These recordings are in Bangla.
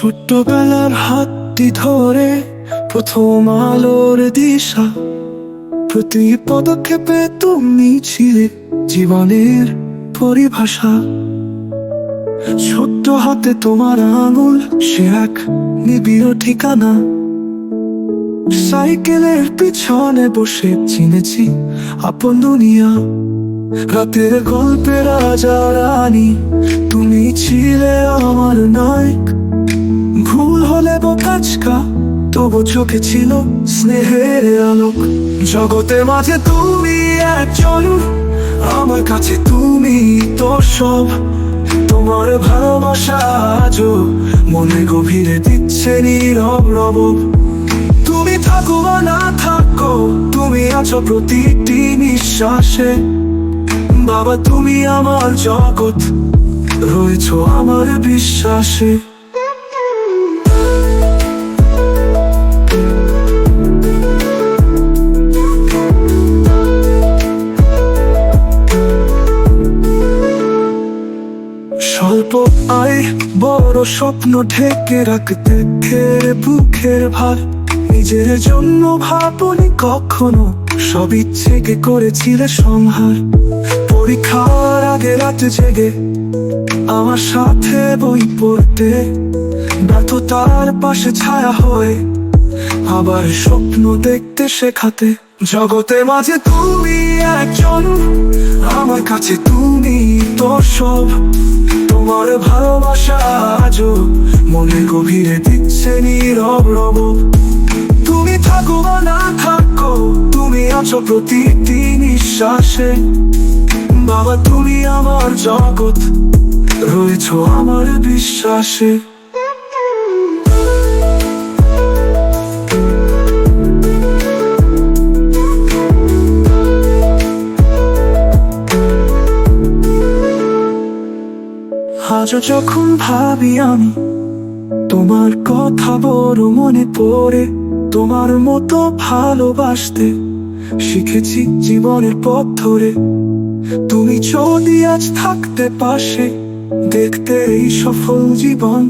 ছোটবেলার হাতটি ধরে প্রথম আলোর দিশা। প্রতি পদক্ষেপে তুমি ছিলে জীবনের পরিভাষা। ছোট্ট হাতে তোমার আঙুল, সে এক নিবিড় ঠিকানা। সাইকেলের পিছনে বসে চিনেছি আপন দুনিয়া। রাতের গল্পের রাজা রানী, তুমি ছিলে আমার নায়ক। ভুল হলে বোকাচকা তবু চোখে ছিল স্নেহের আলোক। জগতের মাঝে তুমি একজন, আমার কাছে তুমি তো সব। তোমার ভালোবাসা আজও মনে গভীরে দিচ্ছে নীরব রব তুমি থাকো বা না থাকো, তুমি আছো প্রতিটি নিঃশ্বাসে। বাবা, তুমি আমার জগৎ, রয়েছো আমার বিশ্বাসে। স্বল্প আয়, বড় স্বপ্ন ঢেকে রাখতে। খেয়ে বুকের ভার, নিজের জন্য ভাবনি কখনো। সব ইচ্ছেকে করেছিলে সংহার। পরীক্ষার আগে রাত জেগে আমার সাথে বই পড়তে। ব্যর্থতার পাশে ছায়া হয়ে আবার স্বপ্ন দেখতে শেখাতে। জগতের মাঝে তুমি একজন, আমার কাছে তুমি তো সব। তোমার ভালোবাসা আজ মনে গভীরে দিচ্ছে নীরব রব। তুমি থাকো না থাকো, তুমি আছো প্রতিটি নিঃশ্বাসে। বাবা, তুমি আমার জগৎ, রয়েছ আমার বিশ্বাসে। আজও যখন ভাবি আমি, তোমার কথা বড় মনে পড়ে, তোমার মতো ভালোবাসতে শিখেছি জীবনের পথ ধরে। তুমি যদি আজ থাকতে পাশে, দেখতে এই সফল জীবন,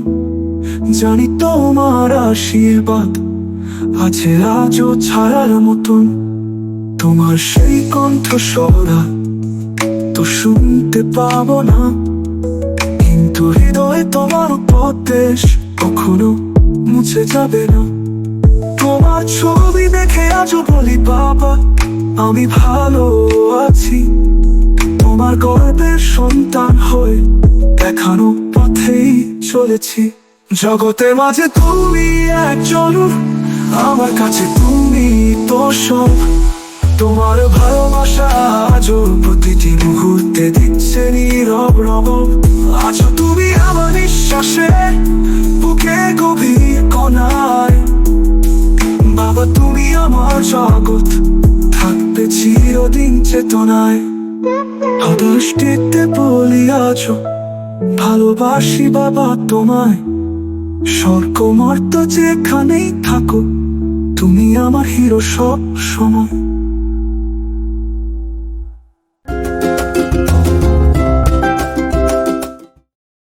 জানি তোমার আশীর্বাদ আছে আজও ছাড়ার মতন। তোমার সেই কণ্ঠ সরা তো শুনতে পাবো না। হৃদয়ে তোমার উপদেশ কখনো মুছে যাবে না। তোমার ছবি দেখে বলি, বাবা, আমি ভালো আছি। তোমার গর্বের সন্তান হয়ে দেখানো পথেই চলেছি। জগতের মাঝে তুমি একজন, আমার কাছে তুমি তো সব। তোমার ভালোবাসা আজও প্রতিটি মুহূর্তে দিচ্ছে নীরব রব আজও তুমি আমার নিঃশ্বাসে বুকে গভীর কণায়। বাবা, তুমি আমার জগৎ থাকবে চিরদিন চেতনায়। আদর্শটিতে বলি ভালোবাসি বাবা তোমায়। স্বর্গ যেখানেই থাকো, তুমি আমার হিরো সব সময়।